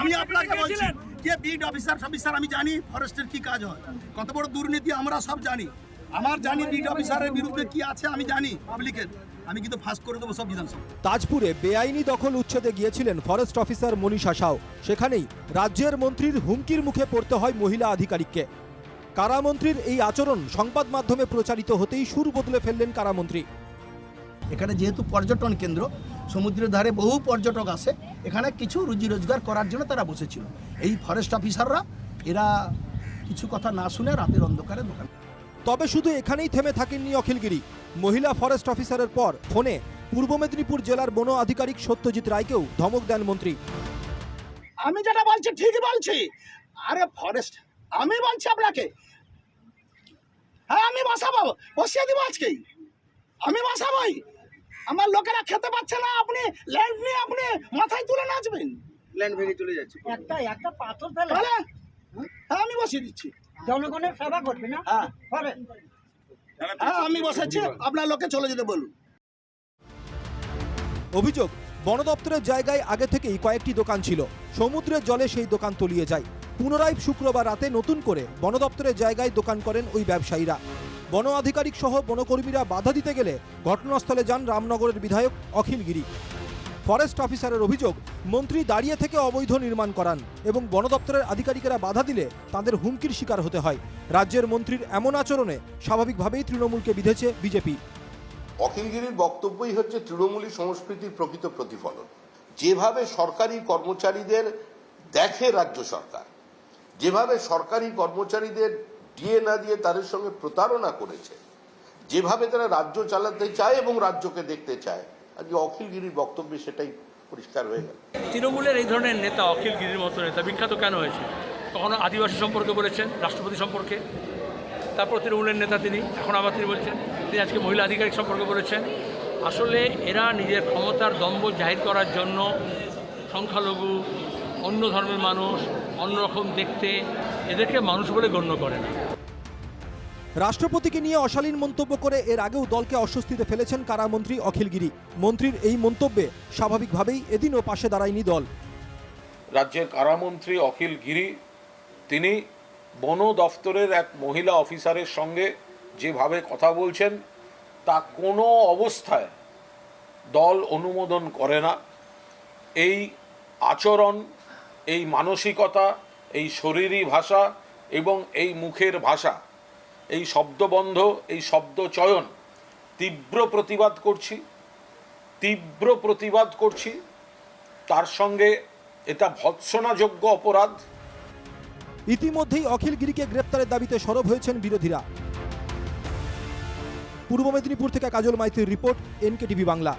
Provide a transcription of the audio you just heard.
আমি আপনাকে বলছি যে বিড অফিসার অফিসার আমি জানি ফরেস্টের কি কাজ হয়। কত বড় দুর্নীতি আমরা সব জানি। আমার জানি বিড অফিসারের বিরুদ্ধে কি আছে আমি জানি পাবলিকের আমি কিন্তু ফাঁস করে দেবো সব বিধানসভা। তাজপুরে বেআইনি দখল উচ্ছেদে গিয়েছিলেন ফরেস্ট অফিসার মনীষা সাও সেখানেই রাজ্যের মন্ত্রীর হুমকির মুখে পড়তে হয় মহিলা আধিকারিককে। কারামন্ত্রীর এই আচরণ সংবাদ মাধ্যমে প্রচারিত হতেই সুর বদলে ফেললেন কারামন্ত্রী। এখানে যেহেতু পর্যটন কেন্দ্র সমুদ্রের ধারে বহু পর্যটক আসে এখানে কিছু রুজি রোজগার করার জন্য তারা বসেছিল। এই ফরেস্ট অফিসাররা এরা কিছু কথা না শুনে রাতের অন্ধকারে দোকান তবে শুধু এখানেই থেমে থাকেননি অখিলগিরি। মহিলা ফরেস্ট অফিসারের পর ফোনে পূর্ব মেদিনীপুর জেলার বন আধিকারিক সত্যজিৎ রায়কেও ধমক দেন মন্ত্রী। আমি যেটা বলছি ঠিকই বলছি। আরে ফরেস্ট আমি বলছি আপনাকে। হ্যাঁ আমি বসাবো। বসিয়ে দিব আজকেই। আমি বসাবোই। আমার লোকেরা খেতে পাচ্ছে না আপনি ল্যান্ড নিয়ে আপনি মাথায় তুলে নাচবেন। ল্যান্ড ভেঙে চলে যাচ্ছে। একটা একটা পাথর ফেলে। তাহলে হ্যাঁ আমি বসিয়ে দিচ্ছি। জনগণের সেবা করবে না? হ্যাঁ। হ্যাঁ আমি বসাচ্ছি আপনার লোকে চলে যেতে বলুন। অভিযোগ বন দপ্তরের জায়গায় আগে থেকেই কয়েকটি দোকান ছিল। সমুদ্রের জলে সেই দোকান তলিয়ে যায়। পুনরায় শুক্রবার রাতে নতুন করে বন দপ্তরের জায়গায় দোকান করেন ওই ব্যবসায়ীরা। বন আধিকারিক সহ বনকর্মীরা বাধা দিতে গেলে ঘটনাস্থলে যান রামনগরের বিধায়ক অখিল গিরি। ফরেস্ট অফিসারের অভিযোগ, মন্ত্রী দাঁড়িয়ে থেকে অবৈধ নির্মাণ করান এবং বন দপ্তরের আধিকারিকেরা বাধা দিলে তাদের হুমকির শিকার হতে হয়। রাজ্যের মন্ত্রীর এমন আচরণে স্বাভাবিকভাবেই তৃণমূলকে বিধেছে বিজেপি। অখিলগিরির বক্তব্যই হচ্ছে তৃণমূলী সংস্কৃতির প্রকৃত প্রতিফলন। যেভাবে সরকারি কর্মচারীদের দেখে রাজ্য সরকার যেভাবে সরকারি কর্মচারীদের দিয়ে না দিয়ে তাদের সঙ্গে প্রতারণা করেছে, যেভাবে তারা রাজ্য চালাতে চায় এবং রাজ্যকে দেখতে চায় আজকে অখিলগিরির বক্তব্যে সেটাই পরিষ্কার হয়ে গেল। তৃণমূলের এই ধরনের নেতা, অখিল গিরির মতো নেতা, বিখ্যাত কেন হয়েছে? কখনো আদিবাসী সম্পর্কে বলেছেন, রাষ্ট্রপতি সম্পর্কে? তারপর তৃণমূলের নেতা তিনি, এখন আবার তিনি বলছেন, তিনি আজকে মহিলা আধিকারিক সম্পর্কে বলেছেন। আসলে এরা নিজের ক্ষমতার দম্ভ জাহির করার জন্য সংখ্যালঘু অন্য ধর্মের মানুষ অন্যরকম দেখতে এদেরকে মানুষ বলে গণ্য করে না। রাষ্ট্রপতিকে নিয়ে অশালীন মন্তব্য করে এর আগেও দলকে অস্বস্তিতে ফেলেছেন কারামন্ত্রী অখিল গিরি মন্ত্রীর এই মন্তব্যে স্বাভাবিকভাবেই এদিনও পাশে দাঁড়ায়নি দল। রাজ্যের কারামন্ত্রী অখিল গিরি তিনি বন দফতরের এক মহিলা অফিসারের সঙ্গে যেভাবে কথা বলছেন তা কোনো অবস্থায় দল অনুমোদন করে না। এই আচরণ এই মানসিকতা, এই শরীরী ভাষা এবং এই মুখের ভাষা, এই শব্দবন্ধ, এই শব্দ চয়ন তীব্র প্রতিবাদ করছি, তীব্র প্রতিবাদ করছি। তার সঙ্গে এটা ভৎসনাযোগ্য অপরাধ। ইতিমধ্যেই অখিল গিরিকে গ্রেপ্তারের দাবিতে সরব হয়েছেন বিরোধীরা। পূর্ব মেদিনীপুর থেকে কাজল মাইতির রিপোর্ট এনকে টিভি বাংলা।